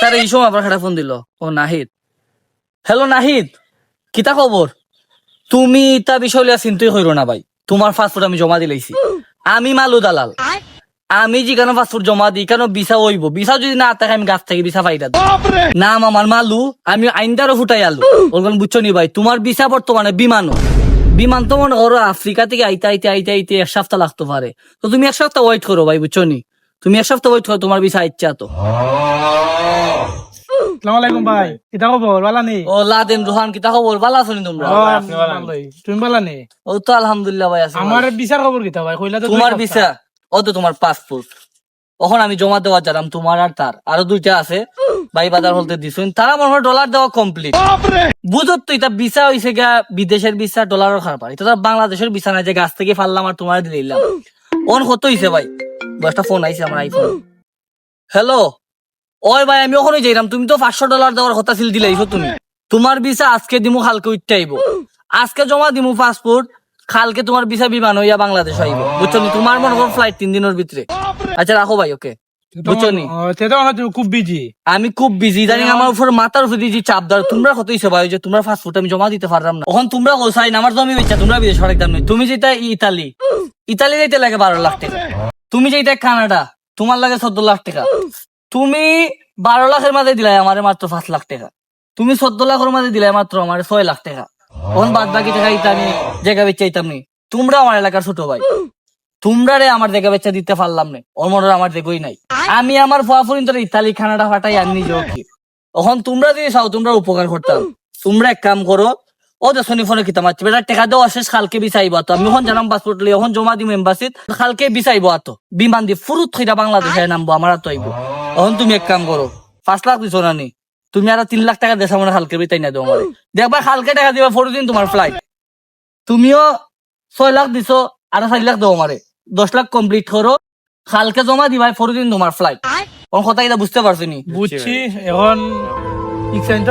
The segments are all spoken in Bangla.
ইতারে এই সময় আবার ফোন দিল। ও নাহিদ। হ্যালো নাহিদ কিতা খবর? তুমি ইতা বিষয় লিয়া চিন্তাই হইল না ভাই। তোমার পাসপোর্ট আমি জমা দিলাইছি। আমি মালু দালাল। আমি যেখানে পাসপোর্ট জমা দিই কেন বিসা হইব? বিসা যদি না থাকে আমি গাছ থেকে বিসা পাইতা নাম আমার মালু আমি আইনদারও ফুটাই আলু। ওরকম বুঝছ নি ভাই তোমার বিসা বর্তমানে বিমানও। বিমান তো মনে করো আফ্রিকা থেকে আইতে আইতে আইতে আইতে এক সপ্তাহ লাগতে পারে। তো তুমি এক সপ্তাহ ওয়েট করো ভাই বুঝছ নি? তুমি এক সপ্তাহ করো তোমার বিসা ইচ্ছা তো। সালাম ভাই কিতা খবর? বালা নেই ও লাদেন রোহান কিতা খবর? ভালো আছো তোমরা? তুমি বালা নেই ও তো আলহামদুলিল্লাহ ভাই আছে আমার বিচার খবর কিতা ভাই? কইলা তোমার সপ্তাহ। ও তো তোমার পাসপোর্ট ওখন আমি জমা দেওয়া যারাম তোমার আর তার। আরও দুইটা আছে। ভাই বাজার হলতে দিছুন তারা মনে হয় ডলার দেওয়া কমপ্লিট বুঝত তো এটা ভিসা হইছে গা বিদেশের ভিসা ডলারও খারাপ। এটা তো বাংলাদেশের ভিসা নাই যে গাছ থেকে ফাললাম আর তোমার দিলাম। অন কত হইছে ভাই? একটা ফোন আইছে আমার আইফোন হ্যালো ওই ভাই, আমি ওখানে যাইলাম তুমি তো পাঁচশো ডলার দেওয়ার কথা ছিল দিলাইছো তুমি। তোমার ভিসা আজকে দিমু, কালকে উঠতে আইব। আজকে জমা দিমু পাসপোর্ট কালকে তোমার ভিসা বিমান হইয়া বাংলাদেশ আইব। বুঝছ? তোমার মনে করো ফ্লাইট তিন দিনের ভিতরে। আচ্ছা রাখো ভাই ওকে খুব বিজি আমি খুব বিজি জানি আমার উপর মাথার উপর দিয়ে যে চাপ দাও তোমরা কত ভাই? যে তোমরা পাসপোর্ট আমি জমা দিতে পারলাম না। এখন তোমরা গোসাই না আমার জমি বেচা, তোমরা বিদেশ অনেক দাম নেই। তুমি যেটা ইতালি। ইতালি যাইতে লাগে বারো লাখ টাকা। তুমি যেটা কানাডা, তোমার লাগে চোদ্দ লাখ টাকা। তুমি বারো লাখের মাঝে দিলাই আমার মাত্র পাঁচ লাখ টাকা। তুমি চোদ্দ লাখের মাঝে দিলাই মাত্র আমার ছয় লাখ টাকা। এখন বাদ বাকি টাকা ইতা আমি জায়গা বেচা ইতাম তোমরা আমার এলাকার ছোট ভাই। তোমরা রে আমার জায়গা বেচা দিতে পারলাম না। ওর মনে আমার দেখই নাই। আমি আমার ফুয়াফুরিন তোর ইতালি খানাটা ফাটাই আর নিজেও কি। এখন তোমরা যদি চাও, তোমরা উপকার করতাম। তোমরা এক কাম করো ও দেশনি ফোনে কিতাম। আছে বেটা টেকা দেওয়া শেষ কালকে বিচাইব তো আমি এখন জানাম পাসপোর্ট লিয়ে এখন জমা দিম এম্বাসিত কালকে বিচাইব আতো। বিমান দি ফুরুত বাংলাদেশে নামবো আমার তো আইব। এখন তুমি এক কাম করো পাঁচ লাখ দিছো না নি তুমি আর তিন লাখ টাকা দেশা মানে কালকে বিতাই না দেবো আমার। দেখবা কালকে টাকা দিবা ফোর দিন তোমার ফ্লাইট তুমিও ছয় লাখ দিছো আর চার লাখ দেবো আমারে। দশ লাখ কমপ্লিট করো কালকে জমা দিবা ফোর দিন তোমার ফ্লাইট কোন কথা এটা বুঝতে পারছ নি? বুঝছি এখন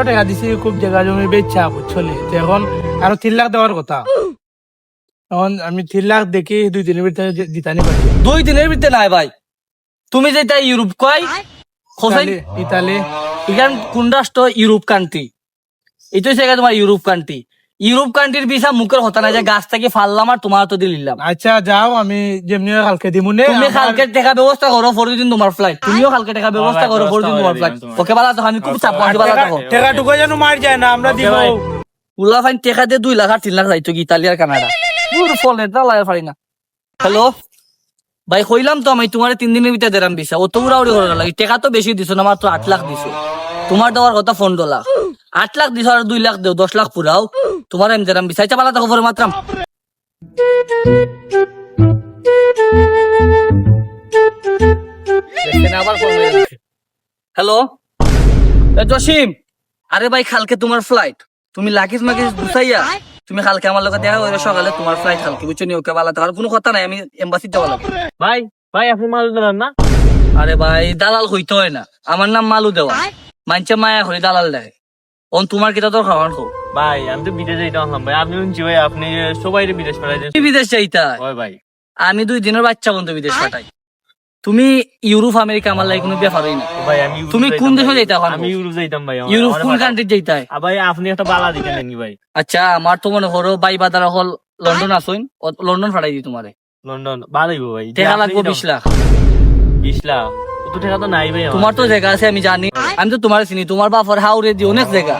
টাকা দিছি খুব জায়গা জমি বেচা এখন আরও তিন লাখ দেওয়ার কথা। এখন আমি তিন লাখ দেখি দুই দিনের ভিতরে দিতানি পারি। দুই দিনের ভিতরে নাই ভাই। তুমি যেটা ইউরোপ কয়? খোসাই ইতালি ইখান কোন রাষ্ট্র ইউরোপ কান্ট্রি। এইটাই জায়গা তোমার ইউরোপ কান্ট্রি। ইউরোপ কান্ট্রির বিষয় মুখের হতা না যে গাছ থেকে ফাললাম আর তোমার তো দিলাম আচ্ছা যাও আমি যেমনি কালকে দিমুনে তুমি কালকে টাকা ব্যবস্থা করো পরের দিন তোমার ফ্লাইট তুমিও কালকে টাকা ব্যবস্থা করো পরের দিন তোমার ফ্লাইট ওকে বালা তো আমি খুব চাপ আছি বালা থাকো টাকা টুকু যেন মার যায় না আমরা দিব উল্লা ফাইন টাকা দিয়ে দুই লাখ আর তিন লাখ যাইতো কি ইতালি আর কানাডা। পুরো ফলে দালাই পারি না। হ্যালো? ভাই কইলাম তো আমি তোমার তিন দিনের ভিতরে দেরাম দিছা ও তো উড়াউড়ি করে লাগে। টাকা তো বেশি দিছো না মাত্র আট লাখ দিছো। তোমার দেওয়ার কথা পনেরো লাখ। আট লাখ দিছো আর দুই লাখ দেও দশ লাখ পুরাও। তোমার আমি দেরাম দিছা আচ্ছা বালা থাকো পরে মাত্রাম হ্যালো জসিম আরে ভাই কালকে তোমার ফ্লাইট তুমি লাকিস মাকিস গুছাইয়া তুমি কালকে আমার লোক দেখা হইলে সকালে তোমার ফ্লাইট কালকে বুঝছ নি? ওকে বালা থাকার কোনো কথা নাই আমি এম্বাসি যাওয়া লাগে ভাই ভাই আপনি মাল দিলেন না? আরে ভাই দালাল হইতে হয় না। আমার নাম মালু দেওয়া। মানছে মায়া হয়ে দালাল দেয়। অন তোমার কিটা খো ভাই আমি তো বিদেশে যাইতে আসলাম ভাই। আপনি শুনছি ভাই আপনি সবাই বিদেশ পাঠাই দেন। বিদেশ যাইতা ভাই। আমি দুই দিনের বাচ্চা বন্ধু বিদেশ পাঠাই। তুমি ইউরোপ আমেরিকা আমার কোনো ব্যাপারই না। ভাই আমি তুমি কোন দেশে যাইতা আমি ইউরোপ যাইতাম ভাই ইউরোপ কোন কান্ট্রি যাইতাই? আ, ভাই আপনি একটা বালা দিতে ভাই। আচ্ছা আমার তো মনে করো বাই বাদার হল লন্ডন আসইন ও লন্ডন ফাটাই দি তোমারে। লন্ডন ভালোই ভাই। টাকা লাগবে বিশ লাখ। বিশ লাখ? অত টাকা তো নাই ভাই আমার। তোমার তো জায়গা আছে আমি জানি। আমি তো তোমার চিনি, তোমার বাপর হাওড়ে দিয়ে অনেক জায়গা।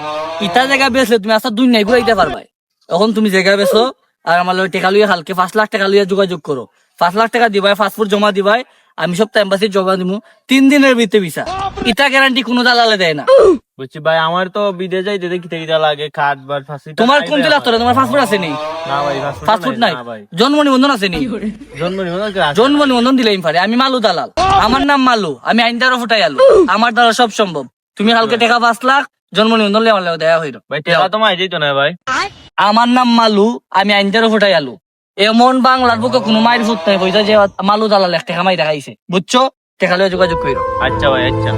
ইটা জায়গা বেচলে তুমি আসার দুই নাই ঘুরাইতে পারবাই। এখন তুমি জায়গা বেসো আর আমার লোক টাকা লুয়ে হালকে পাঁচ লাখ টাকা লুয়ে যোগাযোগ করো। পাঁচ লাখ টাকা দিবাই, পাসপোর্ট জমা দিবাই, আমি সব টাইম এম্বাসি জমা দিব তিন দিনের ভিতরে ভিসা। ইটা গ্যারান্টি কোনো দালালে দেয় না। বুঝছি ভাই আমার তো বিদেশ যাইতে দেখি থেকে লাগে কার্ড বা ফাঁসি তোমার কোন জেলা তোরা তোমার পাসপোর্ট আছে নি না ভাই পাসপোর্ট নাই জন্ম নিবন্ধন আছে নি জন্ম নিবন্ধন জন্ম নিবন্ধন দিলেই পারে। আমি মালু দালাল। আমার নাম মালু। আমি আইন দ্বারা ফুটাই আলু। আমার দ্বারা সব সম্ভব। তুমি কালকে টাকা পাঁচ লাখ জন্ম নিবন্ধন লে আমার লাগে দেয়া হইল। ভাই টাকা তো মাই যাইতো না ভাই। আমার নাম মালু। আমি আইন দ্বারা ফুটাই আলু। এমন বাংলার বুকে কোনো মায়ের ফুট নাই বইটা যে মালু দালাল এক টাকা মাই দেখাইছে। বুঝছ? টাকা লইয়া যোগাযোগ কইরো। আচ্ছা ভাই আচ্ছা।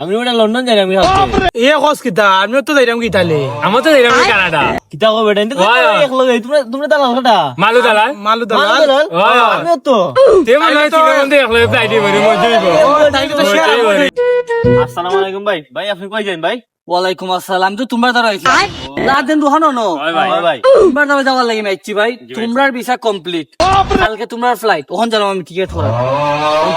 আমি ওটা লন্ডন যাই আমি ভাবছি। এ কস কিতা আমিও তো যাইরাম কি তালে আমার তো এরকম কানাডা। কিতা কো বেটা হয়। এক লগে তোমরা তোমরা দালাল কাটা মালু দালাল। মালু দালাল। আমিও তো। তে মনে হয় তিনের মধ্যে এক লগে ফ্লাইটে ভরে মজা হইব আসসালামু আলাইকুম ভাই। ভাই আপনি কই যান ভাই? ওয়ালাইকুম আসসালাম। তো তোমরা দ্বারা আইছি না দেন দুহানো নো? ভাই তোমরা দ্বারা যাওয়ার লাগি মাইছি ভাই। তোমরার ভিসা কমপ্লিট কালকে তোমরার ফ্লাইট ওখান জানো আমি টিকেট করা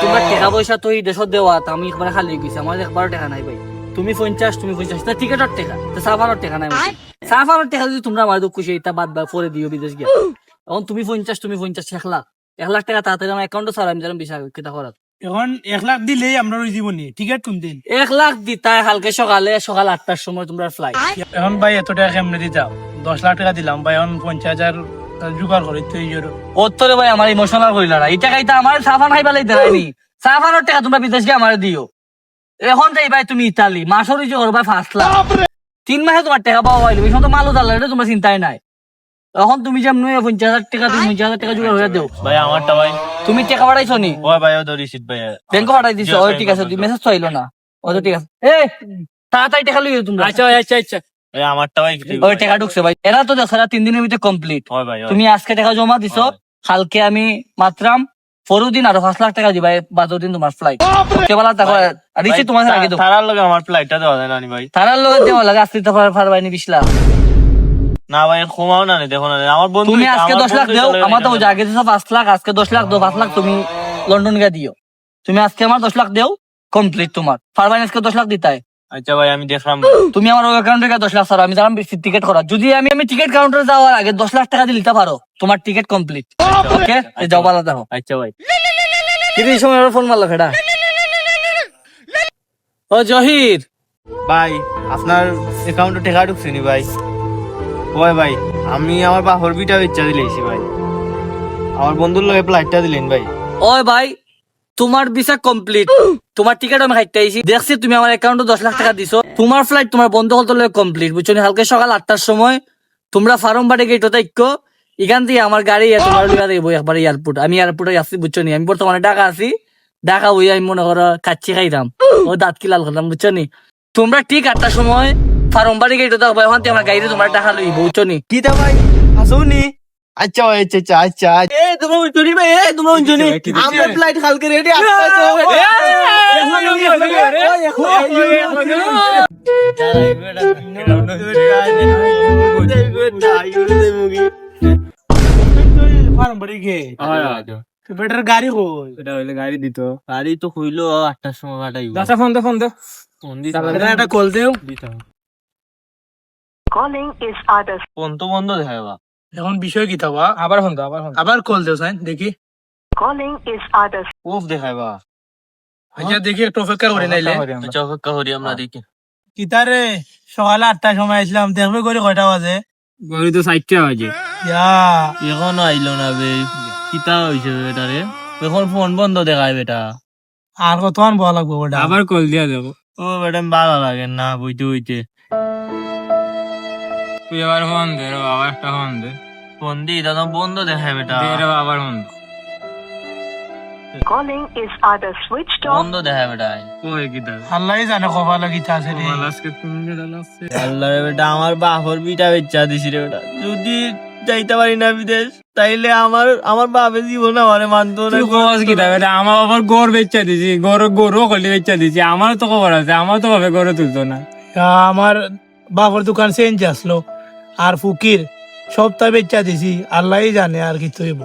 তোমরা টাকা পয়সা তো এই দেশত দেওয়া তা আমি একবার খালি গেছি। আমার একবারও টাকা নাই ভাই। তুমি পঞ্চাশ তুমি পঞ্চাশ। তা টিকেটের টাকা। তা সাফারের টাকা নাই সাফারের টাকা যদি তোমরা আমার খুশি এটা বাদ বাদ পরে দিও বিদেশ গিয়া। এখন তুমি পঞ্চাশ তুমি পঞ্চাশ এক লাখ। এক লাখ টাকা তাড়াতাড়ি আমার অ্যাকাউন্টে ছাড়া আমি জানো ভিসা কেটা করার। এখন এক লাখ দিলেই আমরা ওই জীবনী টিকিট কোন দিন? এক লাখ দিতাই কালকে সকালে সকাল আটটার সময় তোমরা ফ্লাইট এখন ভাই এত টাকা কেমনে দিতাম? দশ লাখ টাকা দিলাম ভাই এখন পঞ্চাশ হাজার জোগাড় করে তুই ওত্তরে ভাই আমার ইমোশনাল হইল না। এই টাকাইটা আমার সাফান খাই পেলাই দেয়নি সাফানোর টাকা তোমরা বিদেশ গিয়ে আমার দিও। এখন যাই ভাই তুমি ইতালি। মাসের করবা ফার্স্ট লাখ তিন মাসে তোমার টাকা পাওয়া হইল এখন তো মালও দালাল এটা তোমার চিন্তাই নাই। এখন তুমি যেমন পঞ্চাশ হাজার টাকা তুমি পঞ্চাশ হাজার টাকা জোগাড় হয়ে দেও। ভাই আমারটা ভাই তুমি টাকা পাঠাইছো নি? ওই ভাই ও তো রিসিট ভাই। ব্যাংকে পাঠাই দিছো। ওই ঠিক আছে মেসেজ তো। আইলো না। ও তো ঠিক আছে। এ তাড়াতাড়ি টাকা লইও তোমরা। আচ্ছা আচ্ছা আচ্ছা। ভাই আমারটা ভাই ওই টাকা ঢুকছে ভাই। এরা তো দেখো তিন দিনের ভিতরে কমপ্লিট হয় ভাই তুমি আজকে টাকা জমা দিছো। কালকে আমি মাত্রাম পরু দিন আরও পাঁচ লাখ টাকা দিবা। বারো দিন তোমার ফ্লাইট কেবলা দেখো রিসি তোমার আগে দেবো তারার লগে আমার ফ্লাইটটা দেওয়া যায় না ভাই। তারার লোক দেওয়া লাগে আসতে তো পারবাইনি বিশ লাখ। না ভাই ক্ষমাও না দেখো না আমার বন্ধু তুমি আজকে দশ লাখ দেও আমার তো আগে দিছো পাঁচ লাখ আজকে দশ লাখ দো পাঁচ লাখ তুমি লন্ডন গিয়ে দিও। তুমি আজকে আমার দশ লাখ দেও কমপ্লিট তোমার। পারবাইনি আজকে দশ লাখ দিতাই আচ্ছা ভাই আমি দেখলাম। তুমি আমার অ্যাকাউন্ট থেকে দশ লাখ আমি জানাম টিকিট করা যদি আমি আমি টিকিট কাউন্টারে যাওয়ার আগে দশ লাখ টাকা দিয়ে নিতে পারো তোমার টিকিট কমপ্লিট ওকে যাও ভালো দেখো। আচ্ছা ভাই। কিন্তু এই সময় ফোন মারলো ফেটা ও জহির। ভাই আপনার অ্যাকাউন্টে টাকা ঢুকছে নি ভাই? ওই ভাই, আমি আমার বাপর বিটা ইচ্ছা দিলেছি ভাই। আমার বন্ধুর লগে ফ্লাইটটা দিলেন ভাই। ওই ভাই, তোমার ভিসা কমপ্লিট তোমার টিকিট আমি খাইতে আইছি। দেখছি তুমি আমার অ্যাকাউন্টে দশ লাখ টাকা দিছো। তোমার ফ্লাইট তোমার বন্ধ হল কমপ্লিট বুঝছ নি? কালকে সকাল আটটার সময় তোমরা ফার্ম বাড়ি গেট তাইকো এখান থেকে আমার গাড়ি তোমার লিগা দেবো একবার এয়ারপোর্ট আমি এয়ারপোর্টে আসছি বুঝছ নি? আমি বর্তমানে ঢাকা আছি। ঢাকা হই আমি মনে করো কাচ্চি খাইতাম। ও দাঁত কি লাল করতাম, বুঝছ নি? তোমরা ঠিক আটটার সময় ফার্ম বাড়ি গেট দেখো ওখান থেকে আমার গাড়িতে তোমার টাকা লই বুঝছ নি ভাই আসুনি আচ্ছা আচ্ছা আচ্ছা আচ্ছা এ তোমার উঞ্চনি ভাই এ তোমার উঞ্চনি আমার ফ্লাইট কালকে রেডি ফার্ম বাড়ি গে বেটার গাড়ি কই এটা হইলে গাড়ি দিত গাড়ি তো খুইলো আটটার সময় ফোন দে ফোন দে ফোন দিতে একটা কল দেও Calling is others. ফোন তো বন্ধ দেখা বা এখন বিষয় কি তাবা আবার ফোন আবার ফোন আবার কল দেও সাইন দেখি। Calling is others. উফ দেখাই বা আচ্ছা দেখি একটু অপেক্ষা করে নাইলে। আচ্ছা অপেক্ষা করি আমরা দেখি। কিতারে সকালে আটটার সময় আসলাম দেখবে করে কয়টা বাজে? গড়ি তো বাজে। ইয়া। এখনও আইলো না বে কিতা হইছে বেটা রে এখন ফোন বন্ধ দেখায় বেটা। আর কতক্ষণ বলা লাগবো আবার কল দিয়া দেবো ও বেটা ভালো লাগে না বুঝতে বুঝতে তুই আবার ফোন দে রে একটা ফোন দে। ফোন দি দাদা বন্ধ দেখায় বেটা। দে রে আবার ফোন দে। Calling is others switched বন্ধ দেখায় বেটা। কই কি দা আল্লাহ জানে কপাল কিতা আছে রে। আজকে তুমি যে আল্লাহ রে বেটা আমার বাপর বিটা বেচা দিছি রে বেটা। যদি যাইতে পারি না বিদেশ তাইলে আমার আমার বাপের জীবন আমারে মানতো না। কি আমার আবার গড় বেচা দিছি গড় গরু কলি বেচা দিছি। আমার তো খবর আছে আমার তো ভাবে গড়ে তুলতো না। তা আমার বাপর দোকান চেঞ্জ আসলো। আর ফুকির সপ্তাহ বেচা দিছি আল্লাহ জানে আর কি তৈব।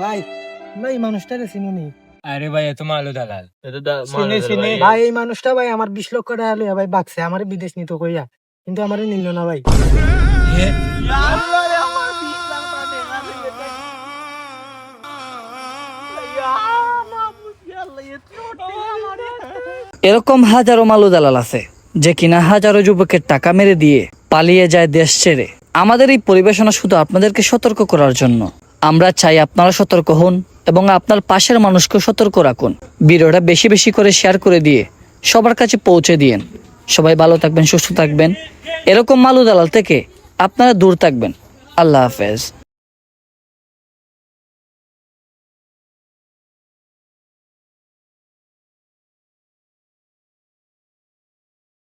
ভাই ভাই মানুষটারে চিনুনি আরে ভাই এত মালু দালাল। চিনি, চিনি। ভাই, ভাই এই মানুষটা ভাই আমার বিশ লক্ষ টাকা লইয়া ভাই বাকছে আমার বিদেশ নিত কইয়া। কিন্তু আমার নিল না ভাই। এরকম হাজারো মালু দালাল আছে। যে কিনা হাজারো যুবকের টাকা মেরে দিয়ে পালিয়ে যায় দেশ ছেড়ে। আমাদের এই পরিবেশনা শুধু আপনাদেরকে সতর্ক করার জন্য। আমরা চাই আপনারা সতর্ক হন এবং আপনার পাশের মানুষকে সতর্ক রাখুন। ভিডিওটা বেশি বেশি করে শেয়ার করে দিয়ে সবার কাছে পৌঁছে দিয়েন। সবাই ভালো থাকবেন, সুস্থ থাকবেন। এরকম মালু দালাল থেকে আপনারা দূর থাকবেন। আল্লাহ হাফেজ।